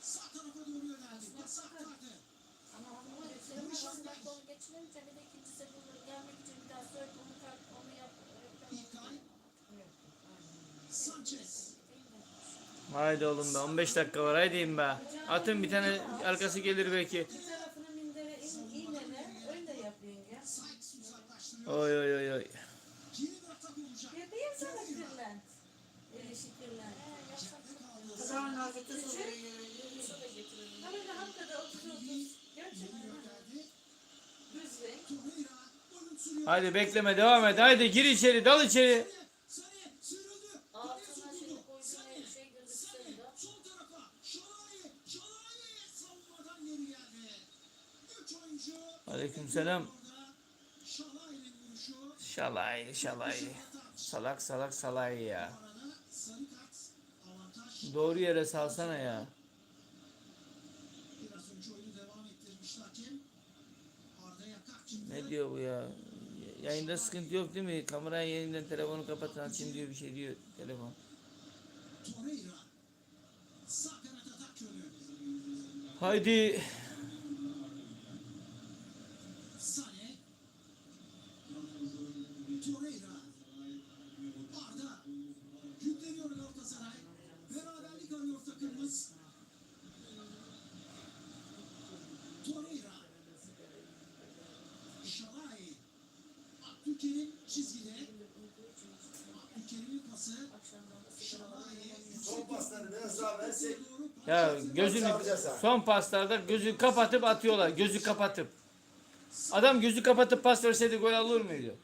Sağ tarafa doğru yöneldi. Yasak vardı. Ama onu var ya sen başından gol de ikinci sefer gelmek için bir daha söyle onu, onu yap. İlkay. Sanchez. Haydi oğlum be 15 dakika var haydiyim be. Atın bir tane arkası gelir belki. Oy oy oy oy. Kızarın hazreti Ha böyle hakikaten otur otur. Gerçekten. Gönderdi. Düz renk. Torreira. Oyun sürüyor. Haydi bekleme devam et. Haydi gir içeri dal içeri. Aleykümselam. Şalay şalay. Salak salak salay ya. Arada sarı kart. Avantaj. Doğru yere salsana ya. Ne diyor bu ya? Yayında sıkıntı yok değil mi? Kamerayı yeniden telefonu kapatın açın diyor bir şey diyor telefon. Haydi. Sane. Torreira. Arda. Yükleniyor Galatasaray. Beraberlik arıyor takımımız. Torreira. Şalai. Abdülkerim çizgide. Abdülkerim'in pası. Şalai. Son pasları biraz daha versek. Doğru pas. Ya gözünü son paslarda gözü kapatıp atıyorlar. Gözü kapatıp. Adam gözü kapatıp pas verseydi gol alır mıydı?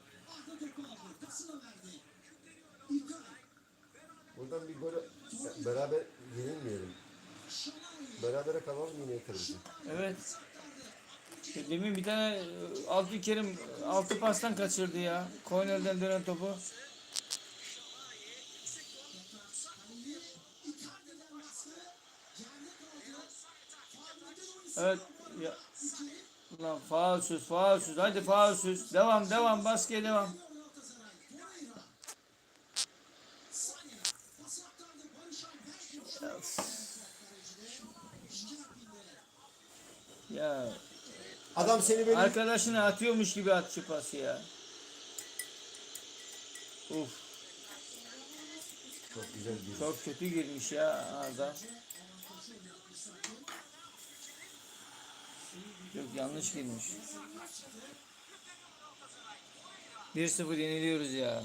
Buradan bir gol beraber yenilmeyelim. Berabere kalalım yine yeteriz. Evet. Demin bir tane e, altı kerim altı pastan kaçırdı ya. Kornerden dönen topu. Evet. Ya. Ulan faulsüz faulsüz. Hadi faulsüz. Devam devam baskıya devam. Ya Adam seni böyle arkadaşına atıyormuş gibi at şu pası ya. Uf çok güzel bir çok kötü girmiş ya adam. Yok yanlış girmiş. 1-0 yeniliyoruz ya.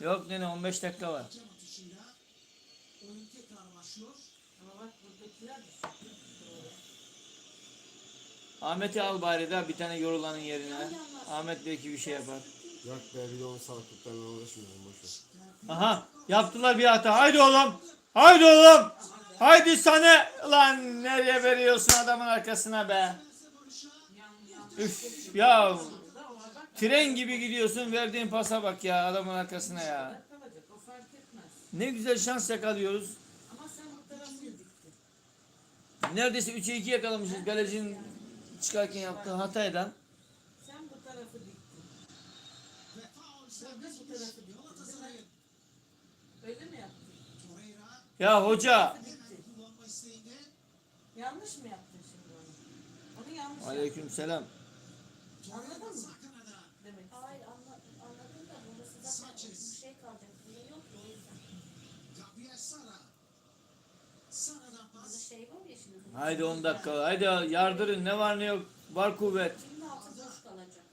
Yok nene 15 dakika var. Ahmet'i al bari da bir tane yorulanın yerine. Ahmet belki bir şey yapar. Yok be bir de onun salaklıklarla uğraşmıyorum boşver. Aha yaptılar bir hata. Haydi oğlum. Haydi oğlum. Haydi sana. Lan nereye veriyorsun adamın arkasına be. Üf ya. Tren gibi gidiyorsun verdiğin pasa bak ya adamın arkasına ya. Ne güzel şans yakalıyoruz. Neredeyse 3'e 2 yakalamışız galecinin çıkarken yaptığı hataydan. Sen bu tarafı diktin. Öyle mi yaptın? Ya hoca. Yanlış mı yaptın şimdi onu? Onu yanlış yaptın. Aleyküm selam. Anladın mı? Demek. Hayır anla, anladım da burası zaten bir şey kalacak. Niye yok ki o yüzden. Burada şey var ya şimdi. Haydi 10 dakika. Haydi yardırın ne var ne yok. Var kuvvet. Şimdi altı boş kalacak.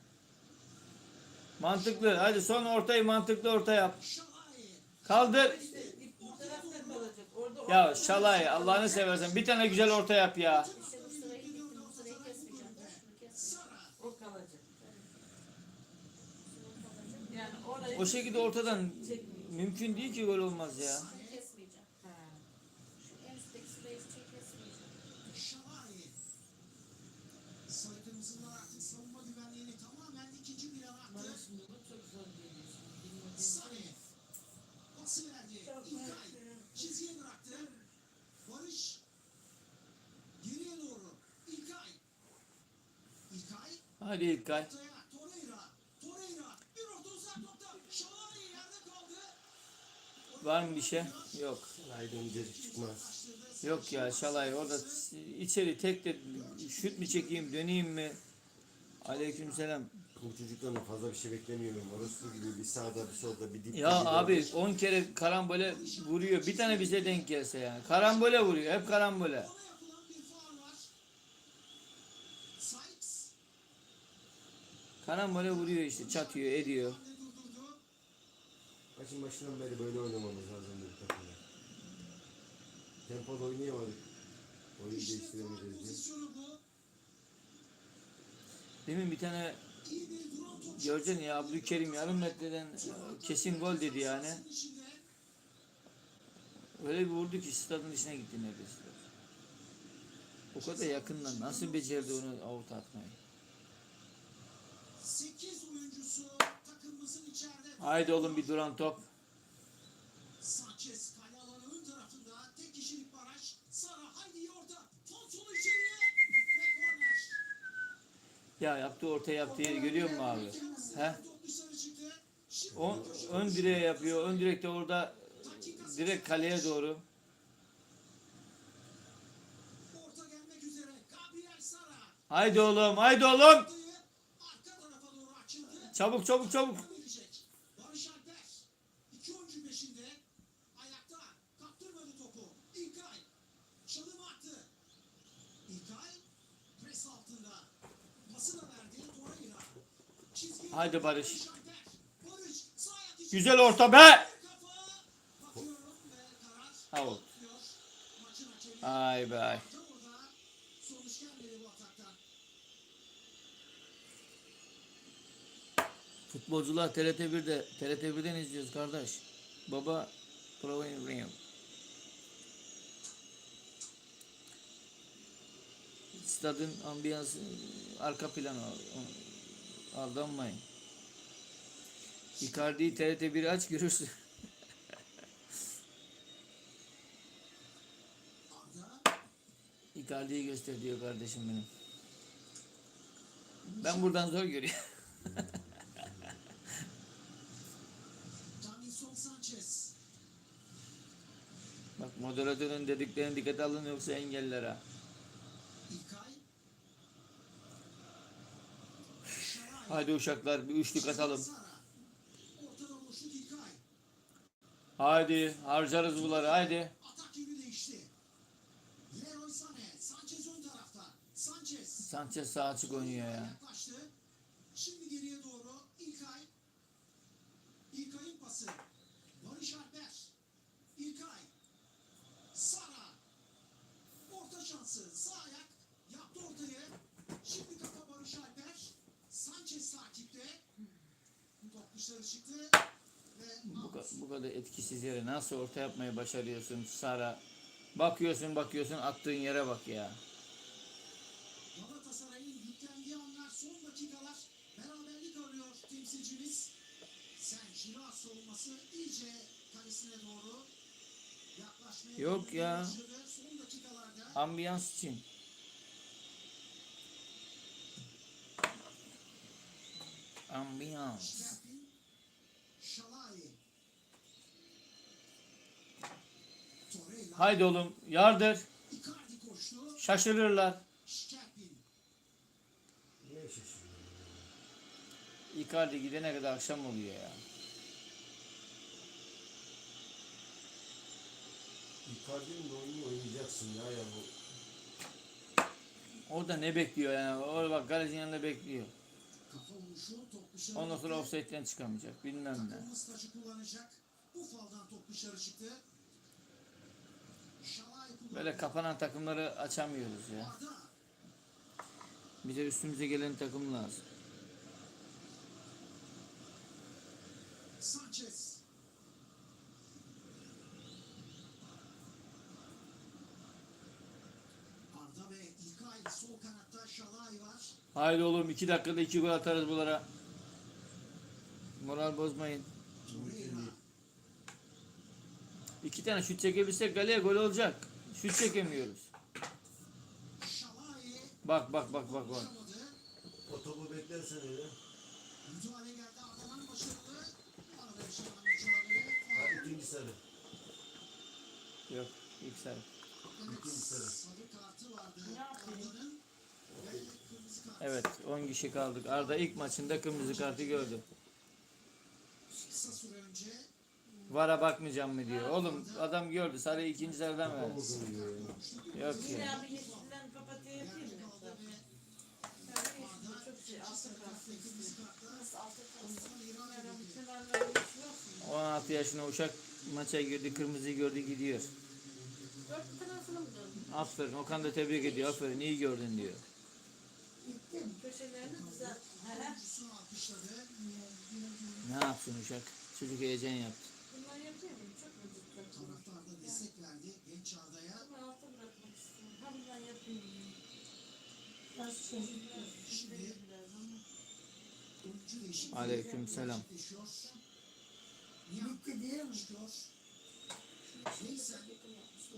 Mantıklı. Hadi son ortayı mantıklı orta yap. Kaldır. İşte ip bu tarafta kalacak. Orada Ya şalay Allah'ını seversen bir tane güzel orta yap ya. O şekilde ortadan mümkün değil ki gol olmaz ya. Şunu kesmeyeceğim. Ha. Şu en üstteki sırayı şey kesmeyeceğim. Şalai. Sarı kırmızılar artık savunma güvenliğini tamamen ikinci plana Bana attı. şimdi bu çok zor geliyor. Bilmediğim Sane. Pası verdi. İlkay. Çizgiye bıraktı. Barış. Geriye doğru. İlkay. İlkay. Hadi İlkay. Ortaya. Torreira. Torreira. Bir orta uzak nokta. Şalai yerde kaldı. Var mı bir şey? Yok. Haydi öncelik çıkmaz. Yok ya şalay orada içeri tek de şut mu çekeyim döneyim mi? Aleykümselam. Bu çocuktan fazla bir şey beklemiyorum. Orospu gibi bir sağda bir solda bir dip. Ya abi 10 kere karambole vuruyor. Bir tane bize denk gelse yani. Karambole vuruyor. Hep karambole. Karambole vuruyor işte. Çatıyor, ediyor. Maçın başından beri böyle oynamamız lazım bu takımda. Tempoda oynayamadık. Faul değiştiremeyeceğiz diye. Demin bir tane göreceksin ya Abdülkerim yarım metreden kesin gol dedi yani. Öyle bir vurdu ki stadın dışına gitti neredeyse. O kadar yakından nasıl becerdi onu avuta atmayı? 8 oyuncusu takımımızın içeride. Haydi oğlum bir duran top. Sanchez kale alanı ön tarafında tek kişilik baraj. Sara haydi orada. Thompson'u içeriye. Ve korner. Ya yaptığı orta yaptığı yeri görüyor musun abi? He? Top On, ön direğe yapıyor. Ön direkte orada direkt kaleye doğru. Haydi oğlum, haydi oğlum. Arka tarafa doğru açıldı. Çabuk çabuk çabuk. Haydi Barış. Güzel orta be. Hakemi. Ay be ay. Tam orada. Sonuç gelmedi bu ataktan. Futbolcular TRT 1'de, TRT 1'den izliyoruz kardeş. Baba Provin Ring. Stadın ambiyansı arka planı al- aldanmayın. Icardi'yi TRT 1'i aç görürsün. Icardi'yi göster diyor kardeşim benim. Ben buradan zor görüyorum. Davinson Sanchez. Bak moderatörün dediklerini dikkate alın yoksa engeller ha. İlkay. Şaray. Hadi uşaklar bir üçlük atalım. Haydi harcarız bunları haydi. Sanchez sağ açık oynuyor ya. Şimdi geriye doğru İlkay. İlkay'ın pası. Barış Alper. İlkay. Sara. Orta şansı. Sağ ayak. Yaptı ortayı. Şimdi kafa Barış Alper. Sanchez takipte. Top dışarı çıktı. Bu, ka- bu kadar etkisiz yere nasıl orta yapmayı başarıyorsun Sara? Bakıyorsun bakıyorsun attığın yere bak ya. Galatasaray'ın yüklendiği anlar son dakikalar. Beraberlik arıyor temsilcimiz. Sen Şiraz savunması iyice kalesine doğru yaklaşmaya Yok ya. Son dakikalarda Ambiyans için. Ambiyans. Şerpin, Şalai, Torreira, Haydi oğlum yardır. Şaşırırlar. Icardi gidene kadar akşam oluyor ya. Icardi'nin de oyunu oynayacaksın ya ya bu. Orada ne bekliyor yani? Orada bak galecinin yanında bekliyor. Ondan sonra offside'den çıkamayacak. Bilmem ne. Bu faldan top dışarı çıktı. Böyle kapanan takımları açamıyoruz ya. Bize üstümüze gelen takım lazım. Sanchez. Arda ve İlkay sol kanatta Şalai var. Haydi oğlum iki dakikada iki gol atarız bunlara. Moral bozmayın. İki tane şut çekebilsek galeye gol olacak. Şut çekemiyoruz. Bak bak bak bak bak. O topu beklersen öyle. Müdahale geldi Arda'dan başarılı. Arada yaşanan mücadele. Hadi ikinci sarı. Yok ilk sarı. İkinci sarı. sarı kartı vardı Ne yapayım? Arda'nın. Evet 10 kişi kaldık. Arda ilk maçında kırmızı kartı gördü. Vara bakmayacağım mı diyor. Oğlum adam gördü. Sarı ikinci sarıdan verdi. Yok çok şey altı kalsın. kırmızı kartla Nasıl altı kalsın? Bunların bütün anlamı yok mu? 16 yaşında uşak maça girdi. Kırmızıyı gördü gidiyor. Aferin. Okan da tebrik ediyor. Aferin iyi gördün diyor. Ne yapsın uşak? Çocuk heyecan yaptı. Bunları yapıyor muyum? Çok mu cidden? Taraftar da destek verdi genç Arda'ya. Ama alta bırakmak istiyorum. Ha bundan yapayım. Nasıl şey? Şimdi oyuncu değişikliği Aleyküm selam. gerçekleşiyor. Nihat Bitti değil mi? çıkıyor. Neyse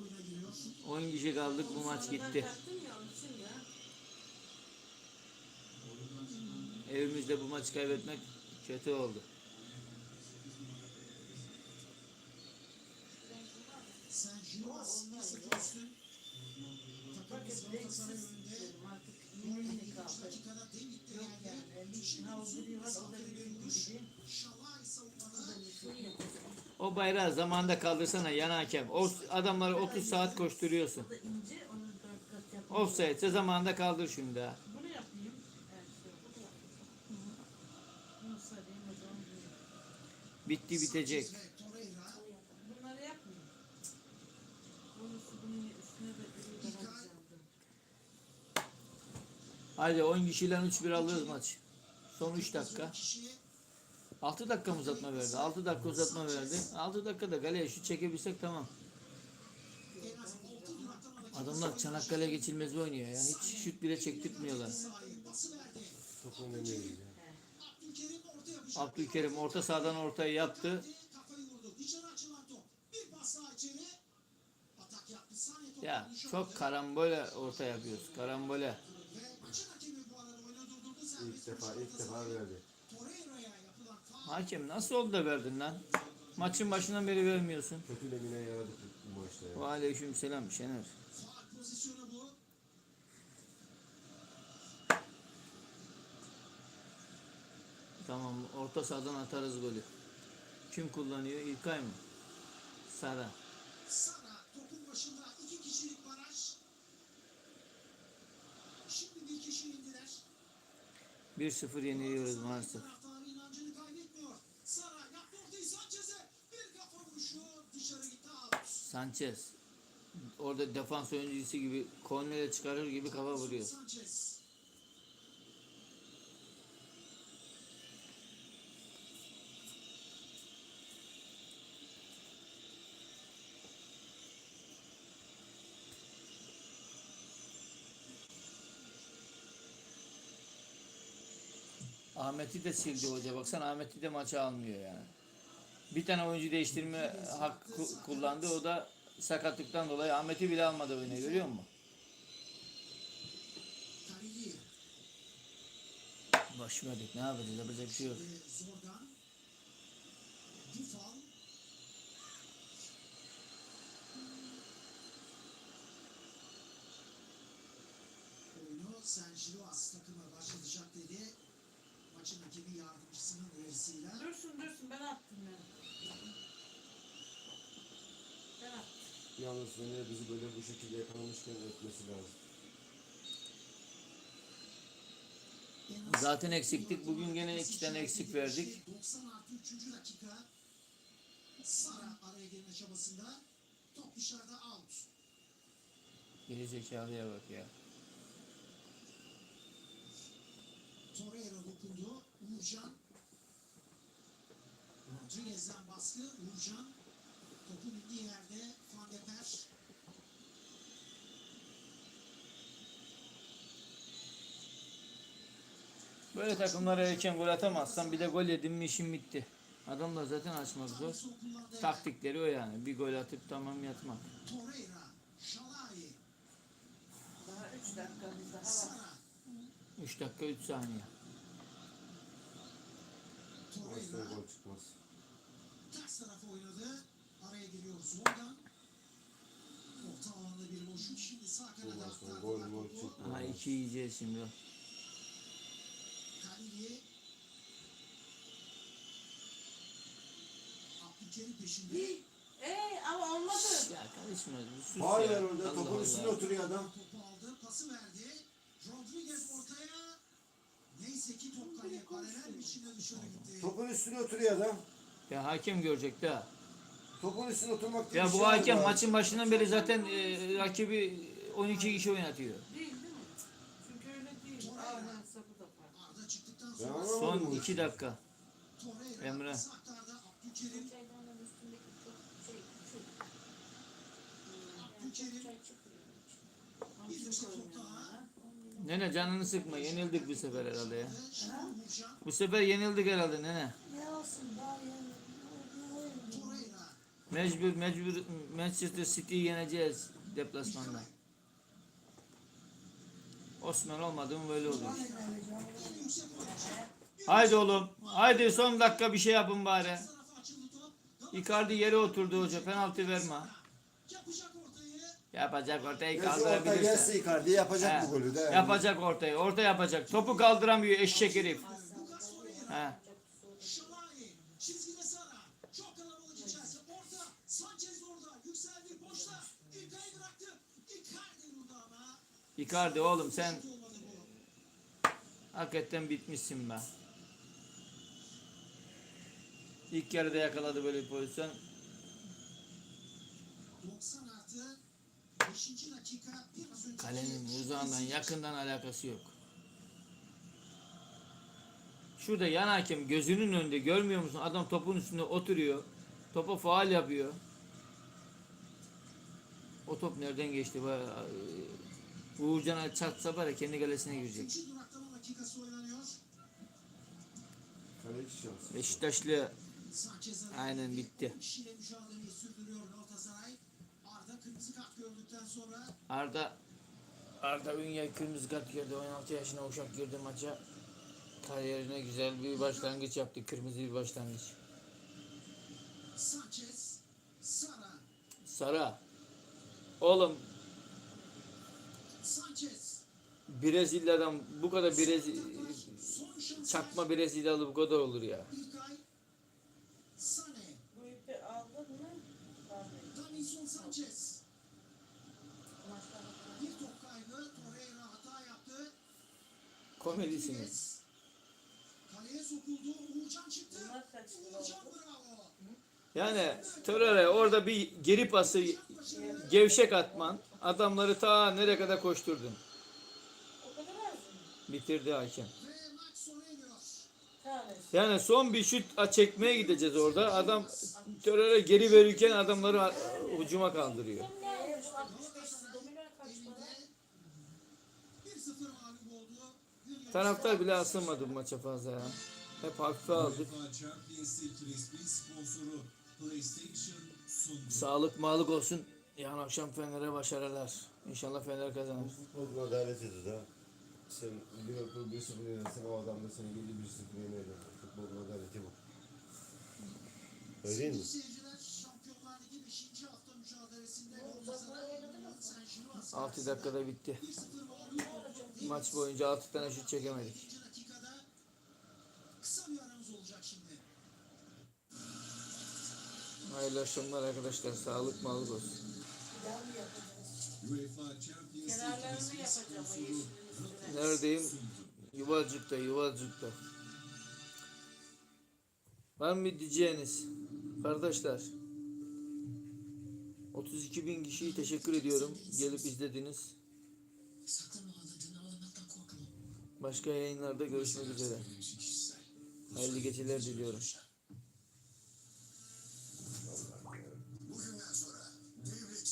oyuna giriyor. 10 kişi kaldık. Bu maç gitti. Evimizde bu maçı kaybetmek kötü oldu. Sen Jirovas nasıl yeni yeni 52 kaldı. dakikada David'de. O bayrağı zamanında kaldırsana yan hakem. O adamları 30 saat koşturuyorsun. O da ince. Onu dört kat yapayım. Offside'se zamanında kaldır şimdi ha. Bunu yapayım. Evet, şey, bunu yapayım. Bunu sarayım o zaman. bunu. Bitti bitecek. Sanchez ve Torreira. Bunları yapmayayım. Bunu bunun üstüne de bir bırakacağım. Hadi 10 kişiyle 3-1 alırız maç. Son 3 dakika. Kişi 6 dakika uzatma verdi? 6 dakika uzatma verdi. 6 dakikada galeye şu çekebilsek tamam. en az 6 duraktan hareket Adamlar Çanakkale geçilmezi oynuyor ya. Hiç şut bile çektirtmiyorlar. Çok önemli ya. Abdülkerim orta sahadan ortaya yaptı. Kafayı vurdu. Dışarı açılan top. Bir pas daha içeri. Atak yaptı. Saniye topu Ya çok karambole orta yapıyoruz. Karambole. Ve maçın hakemi bu arada oyunu durdurdu. Serbest İlk defa ilk defa verdi. Hakem nasıl oldu da verdin lan? Maçın başından beri vermiyorsun. Kötü lemine yaradık bu maçta ya. Aleyküm selam Şener. Tamam orta sahadan atarız golü. Kim kullanıyor? İlkay mı? Sara. Sara 1-0 yeniliyoruz maalesef. Sanchez. Orada defans oyuncusu gibi kornere çıkarır gibi kafa vuruyor. Ahmet'i de sildi hoca. Baksana Ahmet'i de maça almıyor yani. Bir tane oyuncu değiştirme hakkı kullandı. O da sakatlıktan dolayı Ahmet'i bile almadı oyuna görüyor musun? Boş verdik. Ne yapacağız? Yapacak bir şey yok. Sen Jiroas takımı başlatacak dedi. Maçın hakemi yardımcısının uyarısıyla. Dursun dursun ben attım ben. Ben attım. Yalnız Fener bizi böyle bu şekilde yakalamışken ötmesi lazım. En az Zaten eksiktik. Bugün gene iki tane eksik verdik. 90 artı 3. dakika. Sara araya girme çabasında. Top dışarıda out. Geri zekalıya bak ya. Torreira dokundu. Uğurcan. Rodriguez'den baskı. Uğurcan. Topun indiği yerde Van de Per. Böyle takımlara erken gol atamazsan bir de gol yedin mi işin bitti. Adamlar zaten. Son kullandı. Taktikleri o yani. Bir gol atıp tamam yatmak. Torreira. Şalai. Daha 3 dakika biz daha var. Sara. 3 dakika 3 saniye. Torreira. gol çıkmaz. Ters tarafa oynadı. Araya giriyor Zordan. Orta alanda bir boşluk. Şimdi sağ kanada aktardılar gol gol topu. çıkmaz. Ha 2 yiyeceğiz şimdi. Halili. Abdülkerim peşinde. Ee ama olmadı. Ya karışma. Sus Hayır ya. orada Allah topun Allah. üstüne oturuyor adam. Topu aldı, pası verdi. Rodriguez ortaya. Neyse ki top kaleye paralel biçimde dışarı gitti. Topun üstüne oturuyor adam. Ya hakem görecek de. Topun üstüne oturmak diye Ya bir bu şey hakem maçın başından beri zaten e, rakibi 12 kişi oynatıyor. Değil değil mi? Çünkü öyle değil. Aynen sapı da farklı. Arda çıktıktan sonra Son bunu. 2 dakika. Torreira Emre. Abdülkerim. Çaydanın üstündeki çok şey. Abdülkerim. Çay çıkıyor. Bir Hamsi daha. ya. Nene canını sıkma. Yenildik bu sefer herhalde ya. Bu sefer yenildik herhalde nene. Ne olsun. Mecbur mecbur Manchester City'yi yeneceğiz deplasmanda. Osman olmadı mı böyle oyuncu. Haydi oğlum. Haydi son dakika bir şey yapın bari. Icardi yere oturdu hoca. Penaltı verme. Yapacak ortayı. Şu orta kaldırabilirse. gelse Icardi yapacak He, bu golü de. Yapacak ortayı. Orta yapacak. Topu kaldıramıyor eşek herif. He. Şalai. Çizgide Sara. Çok kalabalık içerisi. Orta. Sanchez orada. Yükseldi. Boşta. İlkay'ı bıraktı. Icardi vurdu ama. Icardi oğlum sen Olmadı bu. hakikaten bitmişsin be. İlk yarıda yakaladı böyle bir pozisyon. 90 artı 5. dakika biraz önce Kalenin uzağından yakından alakası yok. Şurada yan hakem gözünün önünde görmüyor musun? Adam topun üstünde oturuyor. Topa faal yapıyor. O top nereden geçti? E, Uğurcan'a çatsa ya kendi kalesine girecek. 3. duraklama dakikası oynanıyor. Kaleci şansı. Beşiktaşlı Aynen bitti. Kırmızı kart gördükten sonra Arda Arda Ünyay kırmızı kart girdi. 16 yaşına uşak girdi maça. Kariyerine güzel bir başlangıç yaptı. Kırmızı bir başlangıç. Sanchez, Sara, Sara. Oğlum Sanchez. Brezilya'dan bu kadar Brezi Son şans. çakma Brezilyalı bu kadar olur ya. İlkay, Sane, Bu ipi aldın mı? Aldın. Davinson Sanchez. Maçlarda falan. Bir top kaybı. Torreira hata yaptı. Komedisiniz. Rodriguez. Kaleye sokuldu. Uğurcan çıktı. Bunlar kaç lira Uğurcan oldu? bravo. Yani Torreira orada bir geri pası gevşek atman. Adamları ta nereye kadar koşturdun. O kadar az mı? Bitirdi hakem. Ve maç sona eriyor. Tanesi. Yani son bir şut çekmeye gideceğiz orada. Adam Torreira geri verirken adamları hücuma kaldırıyor. Taraftar bile asılmadı bu maça fazla ya. Hep hafife aldık. Sağlık mağlık olsun. Yarın akşam Fener'e başarılar. İnşallah Fener kazanır. Futbolun adaletidir da. Sen Liverpool 1-0 yenersin o adam da seni 7-1-0 yener. Futbolun adaleti bu. Öyle değil mi? 6 dakikada bitti. 1-0 mağlup oldu. Maç boyunca 6 tane şut çekemedik. 2. dakikada kısa bir aramız olacak şimdi. Hayırlı akşamlar arkadaşlar. Sağlık mağlık olsun. Neredeyim? Yuvacık'ta, Yuvacık'ta. Var mı diyeceğiniz? Kardeşler. 32 bin kişiyi teşekkür ediyorum. Gelip izlediniz. Başka yayınlarda görüşmek üzere. Hayırlı geceler diliyorum.